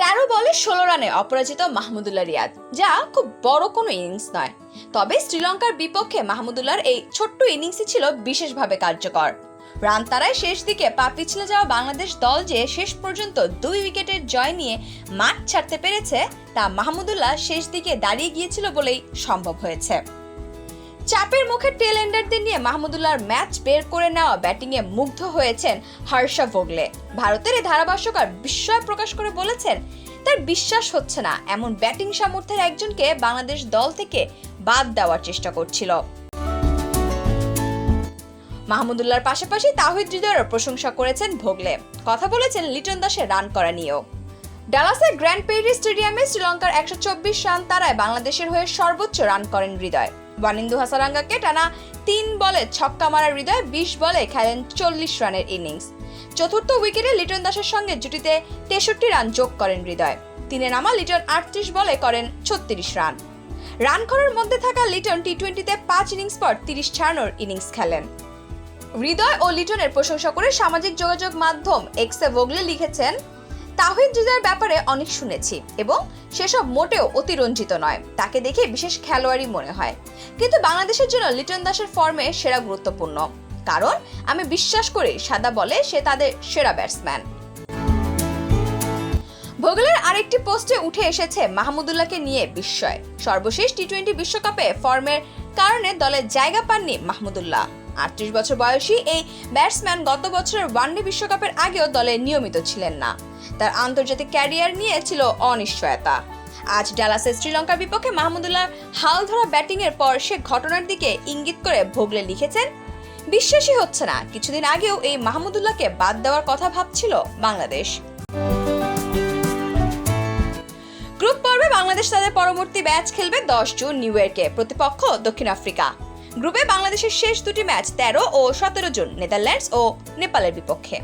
তেরো বলে ষোলো রানে অপরাজিত মাহমুদুল্লাহ রিয়াদ, যা খুব বড় কোনো ইনিংস নয়। তবে শ্রীলঙ্কার বিপক্ষে মাহমুদুল্লাহর এই ছোট্ট ইনিংসই ছিল বিশেষভাবে কার্যকর। রান তারায় শেষ দিকে পা পিছলে যাওয়া বাংলাদেশ দল যে শেষ পর্যন্ত দুই উইকেটের জয় নিয়ে মাঠ ছাড়তে পেরেছে, তা মাহমুদুল্লাহ শেষ দিকে দাঁড়িয়ে গিয়েছিল বলেই সম্ভব হয়েছে। চাপের মুখে টেল এন্ডারদের নিয়ে মাহমুদুল্লাহর ম্যাচ বের করে নেওয়া ব্যাটিংয়ে মুগ্ধ হয়েছেন হর্ষা ভোগলে। ভারতের এই ধারাভাষ্যকার বিস্ময় প্রকাশ করে বলেছেন, তার বিশ্বাস হচ্ছে না, এমন ব্যাটিং সামর্থ্যের একজনকে বাংলাদেশ দল থেকে বাদ দেওয়ার চেষ্টা করছিল। মাহমুদুল্লাহর পাশাপাশি তাহিদ হৃদয়েরও প্রশংসা করেছেন ভোগলে। কথা বলেছেন লিটন দাসের রান করা নিয়েও। ডালাসের গ্র্যান্ড পেরি স্টেডিয়ামে শ্রীলঙ্কার একশো চব্বিশ রান তারায় বাংলাদেশের হয়ে সর্বোচ্চ রান করেন হৃদয়। ওয়ানিন্দু হাসারাঙ্গাকে টানা তিন বলে ছক্কা মারা হৃদয় বিশ বলে খেলেন চল্লিশ রানের ইনিংস। চতুর্থ উইকেটে লিটন দাসের সঙ্গে জুটিতে তেষট্টি রান যোগ করেন হৃদয়। তিনে নামা লিটন আটত্রিশ বলে করেন ছত্রিশ রান। রান করার মধ্যে থাকা লিটন টি টোয়েন্টিতে পাঁচ ইনিংস পর তিরিশ ছাড়ানোর ইনিংস খেলেন। হৃদয় ও লিটনের প্রশংসা করে সামাজিক যোগাযোগ মাধ্যম এক্সে ভোগলে লিখেছেন তাহিদ হৃদয়ের ব্যাপারে অনেক শুনেছি এবং সেসব মোটেও অতিরঞ্জিত নয়। তাকে দেখে বিশেষ খেলোয়াড়ই মনে হয়। কিন্তু বাংলাদেশের জন্য লিটন দাসের ফর্মে সেরা গুরুত্বপূর্ণ। কারণ আমি বিশ্বাস করি সাদা বলে সে তাদের সেরা ব্যাটসম্যান। ভোগলের আরেকটি পোস্টে উঠে এসেছে মাহমুদুল্লাহকে নিয়ে বিস্ময়। সর্বশেষ টি টোয়েন্টি বিশ্বকাপে ফর্মের কারণে দলে জায়গা পাননি মাহমুদুল্লাহ। আটত্রিশ বছর বয়সী এই ব্যাটসম্যান গত বছরের ওয়ানডে বিশ্বকাপের আগেও দলে নিয়মিত ছিলেন না। তার আন্তর্জাতিক ক্যারিয়ার নিয়ে ছিল অনিশ্চয়তা। আজ ডালাসে শ্রীলঙ্কার বিপক্ষে মাহমুদুল্লাহ হাল ধরা ব্যাটিংয়ের পর সে ঘটনার দিকে ইঙ্গিত করে ভোগলে লিখেছেন, বিশ্বাসই হচ্ছে না, কিছুদিন আগেও এই মাহমুদুল্লাহকে বাদ দেওয়ার কথা ভাবছিল বাংলাদেশ। গ্রুপ পর্বে বাংলাদেশ তাদের পরবর্তী ম্যাচ খেলবে দশ জুন নিউ ইয়র্কে, প্রতিপক্ষ দক্ষিণ আফ্রিকা। গ্রুপে বাংলাদেশের শেষ দুটি ম্যাচ তেরো ও সতেরো জুন নেদারল্যান্ডস ও নেপালের বিপক্ষে।